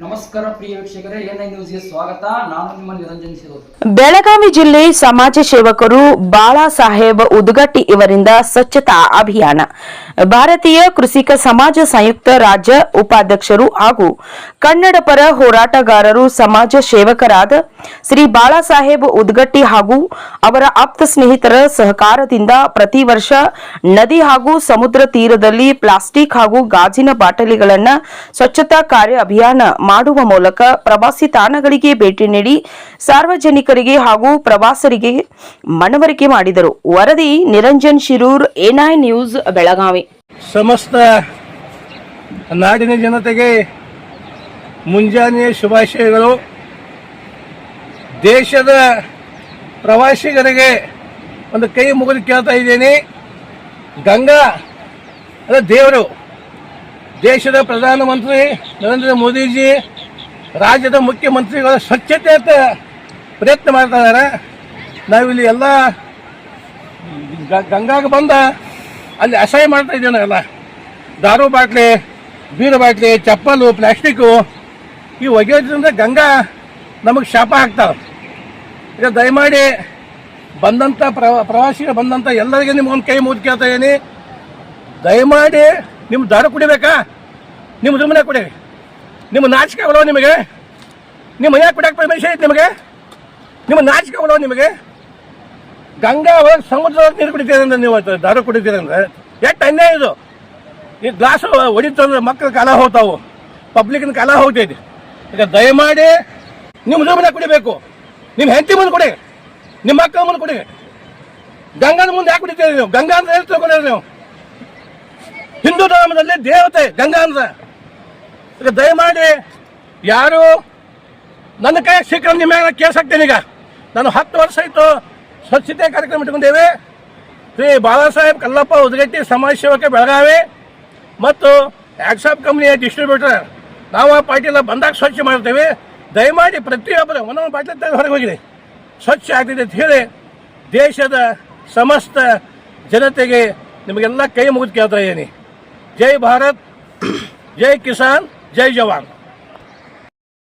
no ನಮಸ್ಕಾರ ಪ್ರಿಯ ವೀಕ್ಷಕರೇ ಸ್ವಾಗತ. ನಾನು ನಿಮ್ಮ ನಿರಂಜನ್ ಬೆಳಗಾವಿ ಜಿಲ್ಲೆ ಸಮಾಜ ಸೇವಕರು ಬಾಳಾ ಸಾಹೇಬ್ ಉದ್ಗಟ್ಟಿ ಇವರಿಂದ ಸ್ವಚ್ಛತಾ ಅಭಿಯಾನ. ಭಾರತೀಯ ಕೃಷಿಕ ಸಮಾಜ ಸಂಯುಕ್ತ ರಾಜ್ಯ ಉಪಾಧ್ಯಕ್ಷರು ಹಾಗೂ ಕನ್ನಡ ಪರ ಹೋರಾಟಗಾರರು ಸಮಾಜ ಸೇವಕರಾದ ಶ್ರೀ ಬಾಳಾ ಸಾಹೇಬ್ ಉದ್ಗಟ್ಟಿ ಹಾಗೂ ಅವರ ಆಪ್ತ ಸ್ನೇಹಿತರ ಸಹಕಾರದಿಂದ ಪ್ರತಿ ವರ್ಷ ನದಿ ಹಾಗೂ ಸಮುದ್ರ ತೀರದಲ್ಲಿ ಪ್ಲಾಸ್ಟಿಕ್ ಹಾಗೂ ಗಾಜಿನ ಬಾಟಲಿಗಳನ್ನು ಸ್ವಚ್ಛತಾ ಕಾರ್ಯ ಅಭಿಯಾನ ಮಾಡುವ ಮೂಲಕ ಪ್ರವಾಸಿ ತಾಣಗಳಿಗೆ ಭೇಟಿ ನೀಡಿ ಸಾರ್ವಜನಿಕರಿಗೆ ಹಾಗೂ ಪ್ರವಾಸರಿಗೆ ಮನವರಿಕೆ ಮಾಡಿದರು. ವರದಿ Niranjan Shirur N I news, Belagavi. ಸಮಸ್ತ ನಾಡಿನ ಜನತೆಗೆ ಮುಂಜಾನೆಯ ಶುಭಾಶಯಗಳು. ದೇಶದ ಪ್ರವಾಸಿಗರಿಗೆ ಒಂದು ಕೈ ಮುಗಿದು ಕೇಳ್ತಾ ಇದ್ದೀನಿ. ಗಂಗಾ ಅದೇ ದೇವರು. ದೇಶದ ಪ್ರಧಾನಮಂತ್ರಿ ನರೇಂದ್ರ ಮೋದಿಜಿ ರಾಜ್ಯದ ಮುಖ್ಯಮಂತ್ರಿಗಳ ಸ್ವಚ್ಛತೆ ಅಂತ ಪ್ರಯತ್ನ ಮಾಡ್ತಾ ಇದ್ದಾರೆ. ನಾವಿಲ್ಲಿ ಎಲ್ಲ ಗಂಗಾಗ ಬಂದ ಅಲ್ಲಿ ಅಸಹ್ಯ ಮಾಡ್ತಾ ಇದ್ದೀವಿ ನಾವೆಲ್ಲ ದಾರು ಬಾಟ್ಲಿ, ಬೀರು ಬಾಟ್ಲಿ, ಚಪ್ಪಲು, ಪ್ಲಾಸ್ಟಿಕ್ಕು, ಈ ಒಗೆಯೋದ್ರಿಂದ ಗಂಗಾ ನಮಗೆ ಶಾಪ ಹಾಕ್ತಾವೆ ಈಗ ದಯಮಾಡಿ ಬಂದಂಥ ಪ್ರವ ಪ್ರವಾಸಿಗರು ಬಂದಂಥ ಎಲ್ಲರಿಗೆ ನಿಮ್ಗೊಂದು ಕೈ ಮುಗಿದು ಕೇಳ್ತಾ ಇದ್ದೀನಿ. ದಯಮಾಡಿ ನಿಮ್ಮ ದಾರು ಕುಡಿಬೇಕಾ? ನಿಮ್ಮ ಸುಮ್ಮನೆ ಕುಡಿ ನಿಮ್ಮ ನಾಚಿಕೆ ಅವಳೋ ನಿಮಗೆ? ನಿಮ್ಮ ಮನ್ಯಾಗ ಬಿಡಕ್ಕೆ ಪರ್ಮಿಷನ್ ಐತೆ ನಿಮಗೆ? ನಿಮ್ಮ ನಾಚಿಕೆ ಅವಳೋ ನಿಮಗೆ? ಗಂಗಾ ಒಳಗೆ ಸಮುದ್ರದೊಳಗೆ ನೀರು ಕುಡಿತೀರ ಅಂದ್ರೆ ನೀವು ದಾರು ಕುಡಿತೀರಂದ್ರೆ? ಎಷ್ಟು ಅನ್ಯಾಯ ಇದು? ಈ ಗ್ಲಾಸ್ ಹೊಡಿತಂದ್ರೆ ಮಕ್ಕಳ ಕಾಲ ಹೋಗ್ತಾವು. ಪಬ್ಲಿಕ್ನ ಕಾಲ ಹೋಗ್ತೈತಿ. ಈಗ ದಯಮಾಡಿ ನಿಮ್ಮ ಮನೆ ಕುಡಿಬೇಕು. ನಿಮ್ಮ ಹೆಂಡತಿ ಮುಂದೆ ಕುಡಿ. ನಿಮ್ಮ ಮಕ್ಕಳ ಮುಂದೆ ಕುಡಿ. ಗಂಗಾನ ಮುಂದೆ ಯಾಕೆ ಕುಡಿತೀರಿ ನೀವು? ಗಂಗಾ ಅಂದ್ರೆ ಎಲ್ಲಿ ನೀವು? ಹಿಂದೂ ಧರ್ಮದಲ್ಲಿ ದೇವತೆ ಗಂಗಾ ಅಂತ ಈಗ ದಯಮಾಡಿ ಯಾರು ನನ್ನ ಕೈ ಶೀಘ್ರ ನಿಮ್ಮ ಮೇಲೆ ಕೇಸ್ ಹಾಕ್ತೇನೆ ಈಗ. ನಾನು ಹತ್ತು ವರ್ಷ ಆಯಿತು ಸ್ವಚ್ಛತೆ ಕಾರ್ಯಕ್ರಮ ಇಟ್ಕೊಂಡಿದ್ದೇವೆ. ಶ್ರೀ ಬಾಬಾ ಸಾಹೇಬ್ ಕಲ್ಲಪ್ಪ ಉದಗಟ್ಟಿ ಸಮಾಜ ಸೇವಕ ಬೆಳಗಾವಿ ಮತ್ತು ಆಕ್ಸಾಪ್ ಕಂಪ್ನಿಯ ಡಿಸ್ಟ್ರಿಬ್ಯೂಟರ್ ನಾವು ಆ ಪಾರ್ಟಿಯೆಲ್ಲ ಬಂದಾಗ ಸ್ವಚ್ಛ ಮಾಡ್ತೇವೆ ದಯಮಾಡಿ ಪ್ರತಿಯೊಬ್ಬರು ಒಂದೊಂದು ಬಾಟ್ಲಿ ತೆಗೆದು ಹೊರಗೆ ಹೋಗಿದೆ ಸ್ವಚ್ಛ ಆಗ್ತಿದೆ ಅಂತ ಹೇಳಿ ದೇಶದ ಸಮಸ್ತ ಜನತೆಗೆ ನಿಮಗೆಲ್ಲ ಕೈ ಮುಗಿದು ಕೇಳ್ತಾ ಇದ್ದೀನಿ. ಜೈ ಭಾರತ್, ಜೈ ಕಿಸಾನ್. ಜೈ ಜವಾನ್